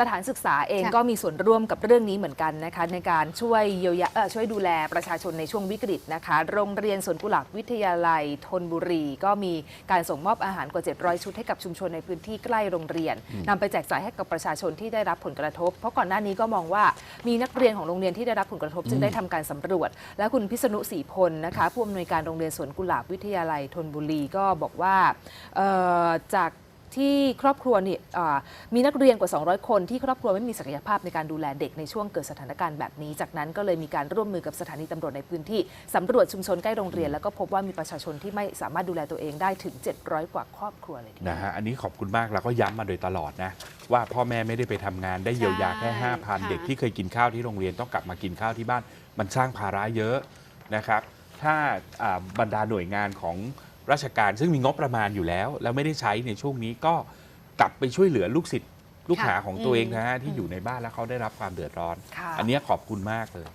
สถานศึกษาเองค่ะก็มีส่วนร่วมกับเรื่องนี้เหมือนกันนะคะในการช่วยเยียวยาเอ่อช่วยดูแลประชาชนในช่วงวิกฤตนะคะ โรงเรียนสวนกุหลาบวิทยาลัยธนบุรี ก็มีการส่งมอบอาหารกว่า 700 ชุดให้กับชุมชนในพื้นที่ใกล้โรงเรียนนำไปแจกจ่ายให้กับประชาชนที่ได้รับผลกระทบ เพราะก่อนหน้านี้ก็มองว่ามีนักเรียนของโรงเรียนที่ได้รับผลกระทบจึงได้ทำการสำรวจ และคุณพิษณุศรีพลนะคะผู้อำนวยการโรงเรียนสวนกุหลาบวิทยาลัยธนบุรีก็บอกว่าเอ่อจาก ที่ครอบครัวนี่อ่ามีนักเรียนกว่า 200 คนที่ครอบครัวไม่มีศักยภาพในการดูแลเด็กในช่วงเกิดสถานการณ์แบบนี้ จากนั้นก็เลยมีการร่วมมือกับสถานีตำรวจในพื้นที่สำรวจชุมชนใกล้โรงเรียน แล้วก็พบว่ามีประชาชนที่ไม่สามารถดูแลตัวเองได้ถึง 700 กว่าครอบครัวเลยทีเดียวนะฮะอันนี้ขอบคุณมากแล้วก็ย้ำมาโดยตลอดนะว่าพ่อแม่ไม่ได้ไปทำงานได้เยียวยาแค่ใช่5,000ค่ะเด็กที่เคยกินข้าวที่โรงเรียนต้องกลับมากินข้าวที่บ้าน มันสร้างภาระเยอะนะครับ ถ้าอ่าบรรดาหน่วยงานของ ราชการซึ่งมีงบประมาณอยู่แล้ว แล้วไม่ได้ใช้ในช่วงนี้ก็กลับไปช่วยเหลือลูกศิษย์ลูกหาของตัวเองนะฮะที่อยู่ในบ้านแล้วเขาได้รับความเดือดร้อน ค่ะ อันเนี้ยขอบคุณมากเลย